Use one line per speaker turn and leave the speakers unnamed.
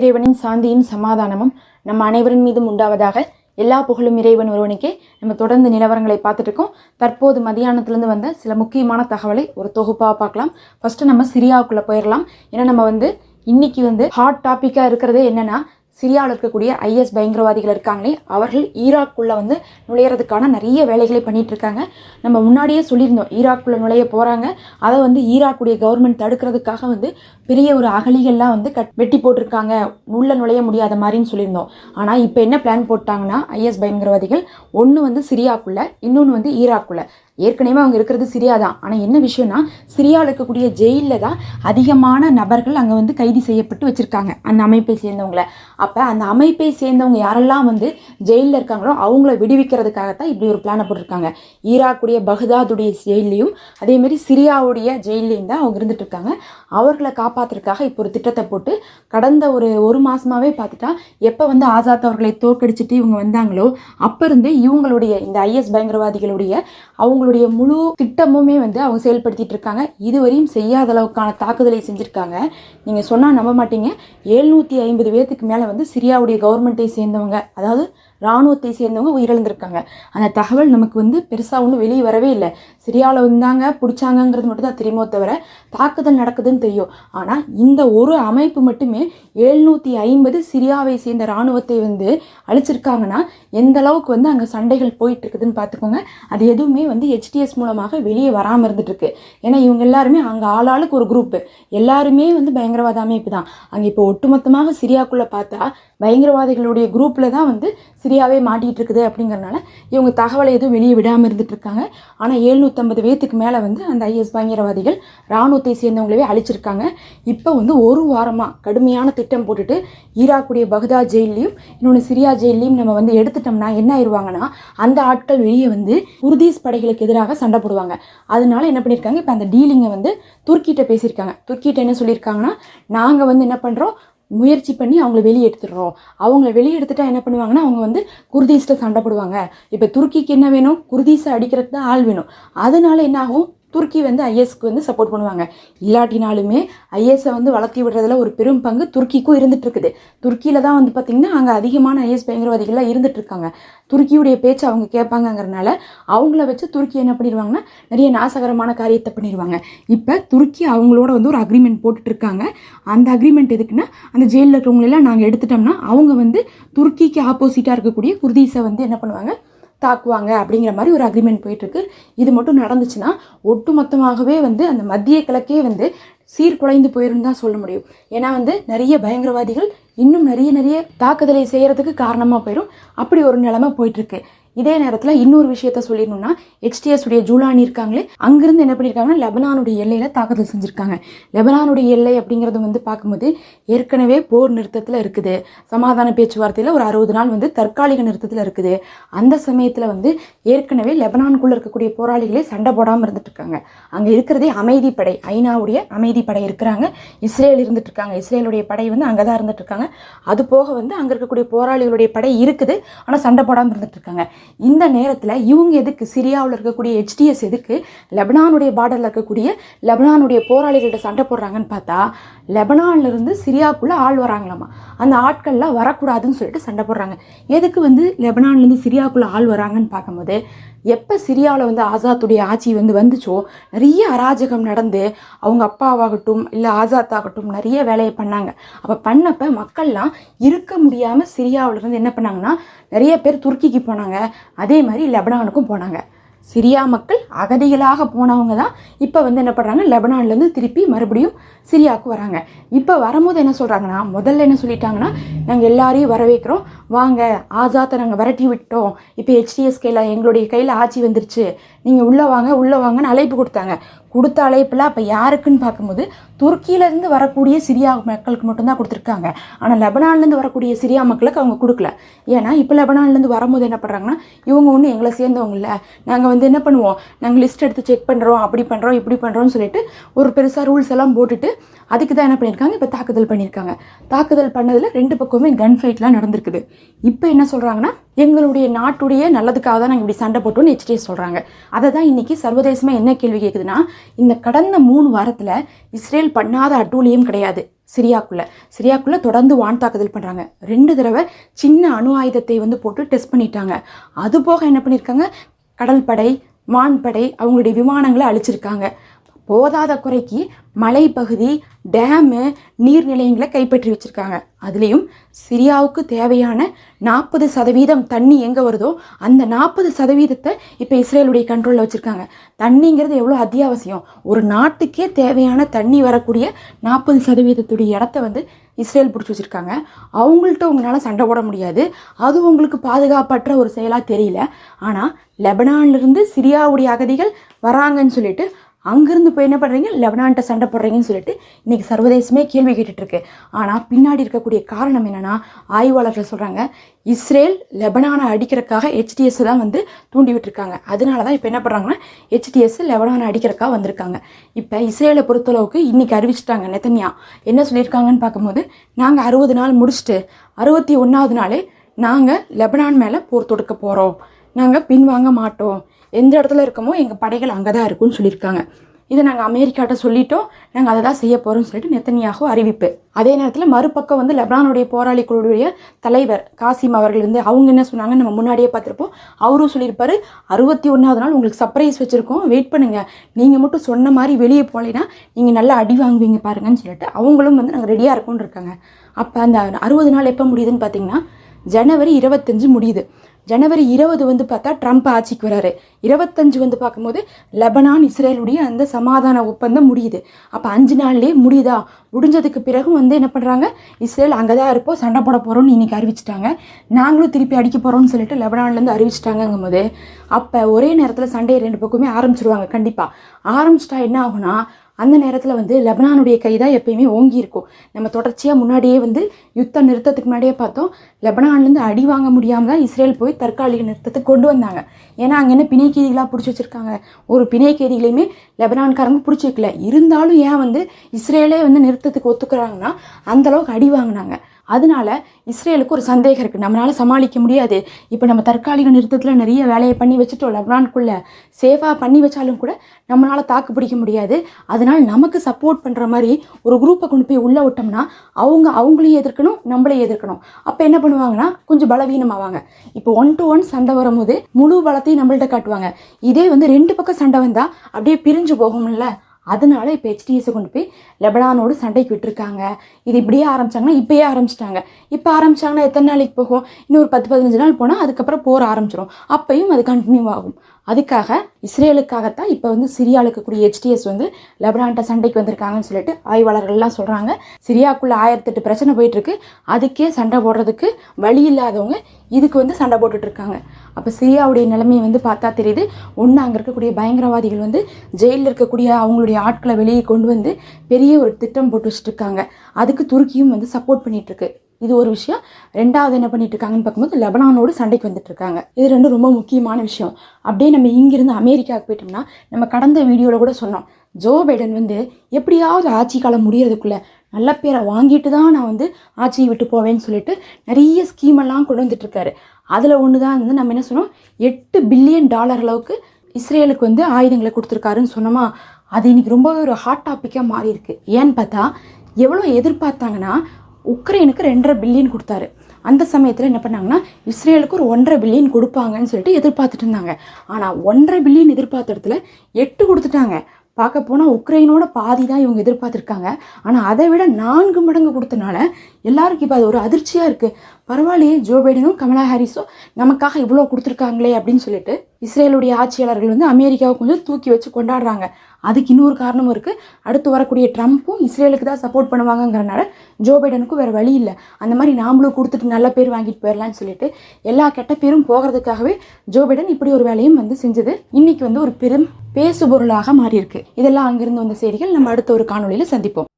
இறைவனின் சாந்தியும் சமாதானமும் நம்ம அனைவரின் மீதும் உண்டாவதாக எல்லா புகழும் இறைவன் ஒருவனுக்கே நம்ம தொடர்ந்து நிலவரங்களை பார்த்துட்டு இருக்கோம் தற்போது மதியானத்துலேருந்து வந்த சில முக்கியமான தகவலை ஒரு தொகுப்பாக பார்க்கலாம். ஃபஸ்ட்டு நம்ம சிரியாவுக்குள்ளே போயிடலாம் ஏன்னா நம்ம வந்து இன்னைக்கு வந்து ஹாட் டாப்பிக்காக இருக்கிறதே என்னென்னா சிரியாவில் இருக்கக்கூடிய ஐஎஸ் பயங்கரவாதிகள் இருக்காங்களே அவர்கள் ஈராக்குள்ளே வந்து நுழையிறதுக்கான நிறைய வேலைகளை பண்ணிகிட்ருக்காங்க இருக்காங்க. நம்ம முன்னாடியே சொல்லியிருந்தோம் ஈராக்குள்ளே நுழைய போகிறாங்க அதை வந்து ஈராக்குடைய கவர்மெண்ட் தடுக்கிறதுக்காக வந்து பெரிய ஒரு அகலிகள்லாம் வந்து கட் வெட்டி போட்டிருக்காங்க. உள்ளே நுழைய முடியாத மாதிரின்னு சொல்லியிருந்தோம். ஆனால் இப்போ என்ன பிளான் போட்டாங்கன்னா ஐஎஸ் பயங்கரவாதிகள் ஒன்று வந்து சிரியாக்குள்ளே இன்னொன்று வந்து ஈராக்குள்ளே. ஏற்கனவே அவங்க இருக்கிறது சிரியா தான். ஆனால் என்ன விஷயம்னா சிரியாவில் இருக்கக்கூடிய ஜெயிலில் தான் அதிகமான நபர்கள் அங்கே வந்து கைது செய்யப்பட்டு வச்சுருக்காங்க. அந்த அமைப்பை சேர்ந்தவங்கள. அப்போ அந்த அமைப்பை சேர்ந்தவங்க யாரெல்லாம் வந்து ஜெயிலில் இருக்காங்களோ அவங்கள விடுவிக்கிறதுக்காகத்தான் இப்படி ஒரு பிளானை போட்டிருக்காங்க. ஈராக்குடைய பகதாதுடைய ஜெயிலையும் அதேமாரி சிரியாவுடைய ஜெயிலையும் தான் அவங்க இருந்துட்டு இருக்காங்க. அவர்களை காப்பாற்றுறதுக்காக இப்போ ஒரு திட்டத்தை போட்டு கடந்த ஒரு ஒரு மாதமாகவே பார்த்துட்டா எப்போ வந்து ஆசாத் அவர்களை தோற்கடிச்சிட்டு இவங்க வந்தாங்களோ அப்போ இருந்தே இவங்களுடைய இந்த ஐஎஸ் பயங்கரவாதிகளுடைய அவங்களுடைய முழு திட்டமுமே வந்து அவங்க செயல்படுத்திட்டு இருக்காங்க. இதுவரையும் செய்யாத அளவுக்கான தாக்குதலை செஞ்சுருக்காங்க. நீங்கள் சொன்னால் நம்ப மாட்டீங்க. எழுநூற்றி ஐம்பது பேர்த்துக்கு மேலே வந்து சிரியாவுடைய கவர்மெண்ட்டை சேர்ந்தவங்க அதாவது இராணுவத்தை சேர்ந்தவங்க உயிரிழந்திருக்காங்க. அந்த தகவல் நமக்கு வந்து பெருசாக ஒன்றும் வெளியே வரவே இல்லை. சிரியாவில் வந்தாங்க பிடிச்சாங்கங்கிறது மட்டும் தான் தெரியுமோ தவிர தாக்குதல் நடக்குதுன்னு தெரியும். ஆனால் இந்த ஒரு அமைப்பு மட்டுமே எழுநூற்றி ஐம்பது சிரியாவை சேர்ந்த இராணுவத்தை வந்து அழிச்சிருக்காங்கன்னா எந்த அளவுக்கு வந்து அங்கே சண்டைகள் போயிட்டு இருக்குதுன்னு பார்த்துக்கோங்க. அது எதுவுமே வந்து ஹெச்டிஎஸ் மூலமாக வெளியே வராமல் இருந்துட்டுருக்கு. ஏன்னா இவங்க எல்லாருமே அங்கே ஆளாளுக்கு ஒரு குரூப்பு எல்லாருமே வந்து பயங்கரவாத அமைப்பு தான். அங்கே இப்போ ஒட்டுமொத்தமாக சிரியாக்குள்ளே பார்த்தா பயங்கரவாதிகளுடைய குரூப்பில் தான் வந்து சிரியாவே மாட்டிகிட்டு இருக்குது அப்படிங்கிறனால இவங்க தகவலை எதுவும் வெளியே விடாமல் இருந்துட்டு இருக்காங்க ஆனால் இரநூத்தம்பது பேத்துக்கு மேலே வந்து அந்த ஐஎஸ் பயங்கரவாதிகள் இராணுவத்தை சேர்ந்தவங்களவே அழிச்சிருக்காங்க. இப்போ வந்து ஒரு வாரமாக கடுமையான திட்டம் போட்டுட்டு ஈராக்குடைய பகதா ஜெயிலையும் இன்னொன்று சிரியா ஜெயிலையும் நம்ம வந்து எடுத்துட்டோம்னா என்ன ஆயிடுவாங்கன்னா அந்த ஆட்கள் வெளியே வந்து குர்தீஸ் படைகளுக்கு எதிராக சண்டை போடுவாங்க. அதனால என்ன பண்ணியிருக்காங்க இப்போ அந்த டீலிங்கை வந்து துருக்கிட்ட பேசியிருக்காங்க. துருக்கிட்ட என்ன சொல்லியிருக்காங்கன்னா நாங்கள் வந்து என்ன பண்ணுறோம் முயற்சி பண்ணி அவங்கள வெளியே எடுத்துடுறோம் அவங்கள வெளியெடுத்துட்டா என்ன பண்ணுவாங்கன்னா அவங்க வந்து குர்தீஸில் சண்டை போடுவாங்க இப்போ துருக்கிக்கு என்ன வேணும்? குர்தீஸை அடிக்கிறதுக்கு தான் ஆள் வேணும். அதனால என்ன ஆகும்? துருக்கி வந்து ஐஎஸ்க்கு வந்து சப்போர்ட் பண்ணுவாங்க. இல்லாட்டினாலுமே ஐஎஸை வந்து வளர்த்தி விடுறதுல ஒரு பெரும் பங்கு துருக்கிக்கும் இருந்துட்டு இருக்குது துருக்கியில தான் வந்து பார்த்திங்கன்னா அங்கே அதிகமான ஐஎஸ் பயங்கரவாதிகள்லாம் இருந்துகிட்ருக்காங்க துருக்கியுடைய பேச்சு அவங்க கேட்பாங்கங்கிறனால அவங்கள வச்சு துருக்கி என்ன பண்ணிடுவாங்கன்னா நிறைய நாசகரமான காரியத்தை பண்ணிடுவாங்க. இப்போ துருக்கி அவங்களோட வந்து ஒரு அக்ரிமெண்ட் போட்டுட்டு இருக்காங்க அந்த அக்ரிமெண்ட் எதுக்குன்னா அந்த ஜெயிலில் இருக்கிறவங்களெல்லாம் நாங்கள் எடுத்துட்டோம்னா அவங்க வந்து துருக்கிக்கு ஆப்போசிட்டாக இருக்கக்கூடிய குர்தீஸை வந்து என்ன பண்ணுவாங்க தாக்குவாங்க அப்படிங்கிற மாதிரி ஒரு அக்ரிமெண்ட் போயிட்டுருக்கு. இது மட்டும் நடந்துச்சுன்னா ஒட்டுமொத்தமாகவே வந்து அந்த மத்திய கிழக்கே வந்து சீர்குலைந்து போயிருந்து தான் சொல்ல முடியும். ஏன்னா வந்து நிறைய பயங்கரவாதிகள் இன்னும் நிறைய நிறைய தாக்குதலை செய்கிறதுக்கு காரணமாக போயிடும் அப்படி ஒரு நிலைமை போயிட்டுருக்கு. இதே நேரத்தில் இன்னொரு விஷயத்த சொல்லிடணும்னா HTS உடைய ஜூலானி இருக்காங்களே அங்கிருந்து என்ன பண்ணியிருக்காங்கன்னா லெபனானுடைய எல்லையில் தாக்குதல் செஞ்சுருக்காங்க. லெபனானுடைய எல்லை அப்படிங்கிறது வந்து பார்க்கும்போது ஏற்கனவே போர் நிறுத்தத்தில் இருக்குது. சமாதான பேச்சுவார்த்தையில் ஒரு அறுபது நாள் வந்து தற்காலிக நிறுத்தத்தில் இருக்குது. அந்த சமயத்தில் வந்து ஏற்கனவே லெபனானுக்குள்ளே இருக்கக்கூடிய போராளிகளே சண்டை போடாமல் இருந்துட்டு இருக்காங்க அங்கே இருக்கிறதே அமைதி படை. ஐநாவுடைய அமைதி படை இருக்கிறாங்க. இஸ்ரேல் இருந்துட்டு இருக்காங்க இஸ்ரேலுடைய படை வந்து அங்கே தான் இருந்துட்டு இருக்காங்க அது போக வந்து அங்கே இருக்கக்கூடிய போராளிகளுடைய படை இருக்குது. ஆனால் சண்டை போடாமல் இருந்துட்டு இருக்காங்க இந்த நேரத்தில் இவங்க எதுக்கு சிரியாவில் இருக்கக்கூடிய ஹெச்டிஎஸ் எதுக்கு லெபனானுடைய பார்டரில் இருக்கக்கூடிய லெபனானுடைய போராளிகள்கிட்ட சண்டை போடுறாங்கன்னு பார்த்தா லெபனான்ல இருந்து ஆள் வராங்களாமா? அந்த ஆட்கள்லாம் வரக்கூடாதுன்னு சொல்லிட்டு சண்டை போடுறாங்க. எதுக்கு வந்து லெபனான்லேருந்து சிரியாவுக்குள்ளே ஆள் வராங்கன்னு பார்க்கும்போது எப்போ சிரியாவில் வந்து ஆசாத்துடைய ஆட்சி வந்து வந்துச்சோ நிறைய அராஜகம் நடந்து அவங்க அப்பாவாகட்டும் இல்லை ஆசாத் ஆகட்டும் நிறைய வேலையை பண்ணாங்க. அப்போ பண்ணப்போ மக்கள்லாம் இருக்க முடியாமல் சிரியாவிலேருந்து என்ன பண்ணாங்கன்னா நிறைய பேர் துருக்கிக்கு போனாங்க அதே மாதிரி லெபனானுக்கும் போனாங்க. சிரியா மக்கள் அகதிகளாக போனவங்க தான் இப்போ வந்து என்ன பண்ணுறாங்க லெபனான்லேருந்து திருப்பி மறுபடியும் சிரியாவுக்கு வராங்க. இப்போ வரும்போது என்ன சொல்கிறாங்கன்னா முதல்ல என்ன சொல்லிட்டாங்கன்னா நாங்கள் எல்லாரையும் வரவேற்கிறோம். வாங்க ஆசாத்தை நாங்கள் விரட்டி விட்டோம். இப்போ ஹெச்டிஎஸ் கையில் எங்களுடைய கையில் ஆட்சி வந்துருச்சு. நீங்கள் உள்ளே வாங்க உள்ளே வாங்கன்னு அழைப்பு கொடுத்தாங்க. கொடுத்த அழைப்பெல்லாம் அப்போ யாருக்குன்னு பார்க்கும்போது துருக்கியிலேருந்து வரக்கூடிய சிரியா மக்களுக்கு மட்டும்தான் கொடுத்துருக்காங்க. ஆனால் லெபனான்லேருந்து வரக்கூடிய சிரியா மக்களுக்கு அவங்க கொடுக்கல. ஏன்னா இப்போ லெபனான்லேருந்து வரும்போது என்ன பண்ணுறாங்கன்னா இவங்க ஒன்றும் எங்களை சேர்ந்தவங்க இல்லை. நாங்கள் வந்து என்ன பண்ணுவோம்? நாங்கள் லிஸ்ட் எடுத்து செக் பண்ணுறோம் அப்படி பண்ணுறோம் இப்படி பண்ணுறோம்னு சொல்லிட்டு ஒரு பெருசாக ரூல்ஸ் எல்லாம் போட்டுட்டு அதுக்கு தான் என்ன பண்ணியிருக்காங்க? இப்போ தாக்குதல் பண்ணியிருக்காங்க. தாக்குதல் பண்ணதில் ரெண்டு பக்கமே கன் ஃபைட்லாம் நடந்திருக்குது. இப்போ என்ன சொல்கிறாங்கன்னா எங்களுடைய நாட்டுடைய நல்லதுக்காக தான் நாங்கள் இப்படி சண்டை போட்டோம்னு ஹெச்டிஎஸ் சொல்கிறாங்க அதை தான் இன்னைக்கு சர்வதேசமாக என்ன கேள்வி கேட்குதுன்னா இந்த கடந்த மூணு வாரத்தில் இஸ்ரேல் பண்ணாத அட்டூழியம் கிடையாது. சிரியாக்குள்ளே. சிரியாக்குள்ளே தொடர்ந்து வான் தாக்குதல் பண்ணுறாங்க ரெண்டு தடவை சின்ன அணு ஆயுதத்தை வந்து போட்டு டெஸ்ட் பண்ணிட்டாங்க. அது போக என்ன பண்ணியிருக்காங்க கடல்படை வான்படை அவங்களுடைய விமானங்களை அழிச்சிருக்காங்க. போதாத குறைக்கு மலைப்பகுதி டேமு நீர்நிலையங்களை கைப்பற்றி வச்சுருக்காங்க. அதுலேயும் சிரியாவுக்கு தேவையான நாற்பது சதவீதம் தண்ணி எங்கே வருதோ அந்த நாற்பது சதவீதத்தை இப்போ இஸ்ரேலுடைய கண்ட்ரோலில் வச்சுருக்காங்க. தண்ணிங்கிறது எவ்வளோ அத்தியாவசியம்? ஒரு நாட்டுக்கே தேவையான தண்ணி வரக்கூடிய நாற்பது சதவீதத்துடைய இடத்த வந்து இஸ்ரேல் பிடிச்சி வச்சுருக்காங்க. அவங்கள்ட்ட உங்களால் சண்டை போட முடியாது. அது உங்களுக்கு பாதுகாப்பற்ற ஒரு செயலாக தெரியல. ஆனால் லெபனான்லேருந்து சிரியாவுடைய அகதிகள் வராங்கன்னு சொல்லிட்டு அங்கேருந்து போய் என்ன பண்ணுறீங்க லெபனான்ட்ட சண்டை போடுறீங்கன்னு சொல்லிட்டு இன்றைக்கி சர்வதேசமே கேள்வி கேட்டுட்ருக்கு. ஆனால் பின்னாடி இருக்கக்கூடிய காரணம் என்னென்னா ஆய்வாளர்கள் சொல்கிறாங்க இஸ்ரேல் லெபனானை அடிக்கிறதுக்காக ஹெச்டிஎஸ் தான் வந்து தூண்டி விட்டுருக்காங்க. அதனால தான் இப்போ என்ன பண்ணுறாங்கன்னா ஹெச்டிஎஸ் லெபனானை அடிக்கிறதுக்காக வந்திருக்காங்க. இப்போ இஸ்ரேலை பொறுத்தளவுக்கு இன்றைக்கி அறிவிச்சிட்டாங்க நெத்தன்யா. என்ன சொல்லியிருக்காங்கன்னு பார்க்கும்போது நாங்கள் அறுபது நாள் முடிச்சுட்டு அறுபத்தி ஒன்றாவது நாளே நாங்கள் லெபனான் மேலே போர் தொடுக்க போகிறோம் நாங்கள் பின்வாங்க மாட்டோம். எந்த இடத்துல இருக்கமோ எங்கள் படைகள் அங்கே தான் இருக்கும்னு சொல்லியிருக்காங்க. இதை நாங்கள் அமெரிக்காட்ட சொல்லிட்டோம். நாங்கள் அதை தான் செய்ய போகிறோம்னு சொல்லிட்டு நெத்தனியாக அறிவிப்பு. அதே நேரத்தில் மறுபக்கம் வந்து லெபனானுடைய போராளி தலைவர் காசிம் அவர்கள் வந்து அவங்க என்ன சொன்னாங்க நம்ம முன்னாடியே பார்த்துருப்போம். அவரும் சொல்லியிருப்பாரு அறுபத்தி ஒன்றாவது நாள் உங்களுக்கு சர்ப்ரைஸ் வச்சுருக்கோம். வெயிட் பண்ணுங்கள் நீங்கள் மட்டும் சொன்ன மாதிரி வெளியே போகலைன்னா நீங்கள் நல்லா அடி வாங்குவீங்க பாருங்கன்னு சொல்லிட்டு அவங்களும் வந்து நாங்கள் ரெடியாக இருக்கோன்னு இருக்காங்க. அப்போ அந்த அறுபது நாள் எப்போ முடியுதுன்னு பார்த்தீங்கன்னா ஜனவரி இருபத்தஞ்சு முடியுது. ஜனவரி இருபது வந்து பார்த்தா ட்ரம்ப் ஆட்சிக்கு வராரு. இருபத்தஞ்சு வந்து பார்க்கும்போது லெபனான் இஸ்ரேலுடைய அந்த சமாதான ஒப்பந்தம் முடியுது. அப்போ அஞ்சு நாள்லேயே முடியுதா? முடிஞ்சதுக்கு பிறகும் வந்து என்ன பண்ணுறாங்க இஸ்ரேல் அங்கே தான் இருப்போம் சண்டை போட போகிறோம்னு இன்றைக்கி அறிவிச்சிட்டாங்க. நாங்களும் திருப்பி அடிக்க போகிறோம்னு சொல்லிட்டு லெபனான்லேருந்து அறிவிச்சிட்டாங்கங்கும் போது அப்போ ஒரே நேரத்தில் சண்டையை ரெண்டு பக்கமே ஆரம்பிச்சிருவாங்க கண்டிப்பாக ஆரம்பிச்சிட்டா என்ன ஆகுனா அந்த நேரத்தில் வந்து லெபனானுடைய கை தான் எப்பயுமே ஓங்கி இருக்கும். நம்ம தொடர்ச்சியாக முன்னாடியே வந்து யுத்தம் நிறுத்தத்துக்கு முன்னாடியே பார்த்தோம் லெபனான்லேருந்து அடி வாங்க முடியாமல் தான் இஸ்ரேல் போய் தற்காலிக நிறுத்தத்துக்கு கொண்டு வந்தாங்க. ஏன்னா அங்கே என்ன பிணைக்கேதிகளாக பிடிச்சி வச்சுருக்காங்க? ஒரு பிணைக்கேதிகளையுமே லெபனான்காரங்க பிடிச்சி வைக்கல. இருந்தாலும் ஏன் வந்து இஸ்ரேலே வந்து நிறுத்தத்துக்கு ஒத்துக்கிறாங்கன்னா அந்தளவுக்கு அடி வாங்கினாங்க. அதனால இஸ்ரேலுக்கு ஒரு சந்தேகம் இருக்குது நம்மளால் சமாளிக்க முடியாது. இப்போ நம்ம தற்காலிக நிறுத்தத்தில் நிறைய வேலையை பண்ணி வச்சுட்டோம் லெபனான்குள்ளே. சேஃபாக பண்ணி வச்சாலும் கூட நம்மளால் தாக்கு பிடிக்க முடியாது. அதனால் நமக்கு சப்போர்ட் பண்ணுற மாதிரி ஒரு குரூப்பை கொண்டு போய் உள்ளே விட்டோம்னா அவங்க அவங்களையும் எதிர்க்கணும் நம்மளையும் எதிர்க்கணும். அப்போ என்ன பண்ணுவாங்கன்னா கொஞ்சம் பலவீனமாவாங்க. இப்போ ஒன் டு ஒன் சண்டை வரும்போது முழு பலத்தையும் நம்மள்ட்ட காட்டுவாங்க. இதே வந்து ரெண்டு பக்கம் சண்டை வந்தால் அப்படியே பிரிஞ்சு போகும்ல. அதனால இப்போ ஹெச்டிஎஸை கொண்டு போய் லெபனானோடு சண்டைக்கு விட்டுருக்காங்க. இது இப்படியே ஆரம்பிச்சாங்கன்னா இப்பயே ஆரம்பிச்சிட்டாங்க. இப்போ ஆரம்பிச்சாங்கன்னா எத்தனை நாளைக்கு போகும்? இன்னும் ஒரு பத்து பதினஞ்சு நாள் போனால் அதுக்கப்புறம் போர் ஆரம்பிச்சிடும் அப்பையும் அது கண்டினியூ ஆகும். அதுக்காக இஸ்ரேலுக்காகத்தான் இப்போ வந்து சிரியாவில் இருக்கக்கூடிய ஹெச்டிஎஸ் வந்து லெபனான்ட்ட சண்டைக்கு வந்திருக்காங்கன்னு சொல்லிட்டு ஆய்வாளர்கள்லாம் சொல்கிறாங்க சிரியாக்குள்ளே ஆயிரத்தெட்டு பிரச்சனை போயிட்டுருக்கு அதுக்கே சண்டை போடுறதுக்கு வழி இல்லாதவங்க இதுக்கு வந்து சண்டை போட்டுட்ருக்காங்க. அப்போ சிரியாவுடைய நிலைமையை வந்து பார்த்தா தெரியுது. ஒன்று அங்கே இருக்கக்கூடிய பயங்கரவாதிகள் வந்து ஜெயிலில் இருக்கக்கூடிய அவங்களுடைய ஆட்களை வெளியே கொண்டு வந்து பெரிய ஒரு திட்டம் போட்டு வச்சுட்ருக்காங்க அதுக்கு துருக்கியும் வந்து சப்போர்ட் பண்ணிட்டு இருக்கு இது ஒரு விஷயம். ரெண்டாவது என்ன பண்ணிட்டு இருக்காங்கன்னு பார்க்கும்போது லெபனானோடு சண்டைக்கு வந்துட்டு இருக்காங்க இது ரெண்டும் ரொம்ப முக்கியமான விஷயம். அப்படியே நம்ம இங்கிருந்து அமெரிக்காவுக்கு போயிட்டோம்னா நம்ம கடந்த வீடியோவில் கூட சொன்னோம். ஜோ பைடன் வந்து எப்படியாவது ஆட்சி காலம் முடியறதுக்குள்ள நல்ல பேரை வாங்கிட்டு தான் நான் வந்து ஆட்சியை விட்டு போவேன்னு சொல்லிட்டு நிறைய ஸ்கீமெல்லாம் கொண்டு வந்துட்டுருக்காரு அதில் ஒன்று தான் வந்து நம்ம என்ன சொன்னோம்? எட்டு பில்லியன் டாலர் அளவுக்கு இஸ்ரேலுக்கு வந்து ஆயுதங்களை கொடுத்துருக்காருன்னு சொன்னோமா? அது இன்றைக்கி ரொம்ப ஒரு ஹாட் டாப்பிக்காக மாறி இருக்குது ஏன்னு பார்த்தா எவ்வளோ எதிர்பார்த்தாங்கன்னா உக்ரைனுக்கு ரெண்டரை பில்லியன் கொடுத்தாரு. அந்த சமயத்தில் என்ன பண்ணாங்கன்னா இஸ்ரேலுக்கு ஒரு ஒன்றரை பில்லியன் கொடுப்பாங்கன்னு சொல்லிட்டு எதிர்பார்த்துட்டு இருந்தாங்க. ஆனால் ஒன்றரை பில்லியன் எதிர்பார்த்த இடத்துல எட்டு கொடுத்துட்டாங்க. பார்க்க போனால் உக்ரைனோட பாதி தான் இவங்க எதிர்பார்த்துருக்காங்க. ஆனால் அதை விட நான்கு மடங்கு கொடுத்தனால எல்லாருக்கும் இப்போ அது ஒரு அதிர்ச்சியாக இருக்குது பரவாயில்லையே ஜோ பைடனும் கமலா ஹாரிஸும் நமக்காக இவ்வளோ கொடுத்துருக்காங்களே அப்படின்னு சொல்லிட்டு இஸ்ரேலுடைய ஆட்சியாளர்கள் வந்து அமெரிக்காவை கொஞ்சம் தூக்கி வச்சு கொண்டாடுறாங்க. அதுக்கு இன்னொரு காரணமும் இருக்குது அடுத்து வரக்கூடிய ட்ரம்ப்பும் இஸ்ரேலுக்கு தான் சப்போர்ட் பண்ணுவாங்கங்கிறனால ஜோ பைடனுக்கும் வேறு வழி இல்லை. அந்த மாதிரி நாமளும் கொடுத்துட்டு நல்ல பேர் வாங்கிட்டு போயிடலாம்னு சொல்லிட்டு எல்லா கெட்ட பேரும் போகிறதுக்காகவே ஜோ பைடன் இப்படி ஒரு வேலையும் வந்து செஞ்சது. இன்னைக்கு வந்து ஒரு பெரும் பேசுபொருளாக மாறியிருக்கு. இதெல்லாம் அங்கிருந்து வந்த செய்திகள். நம்ம அடுத்த ஒரு காணொலியில் சந்திப்போம்.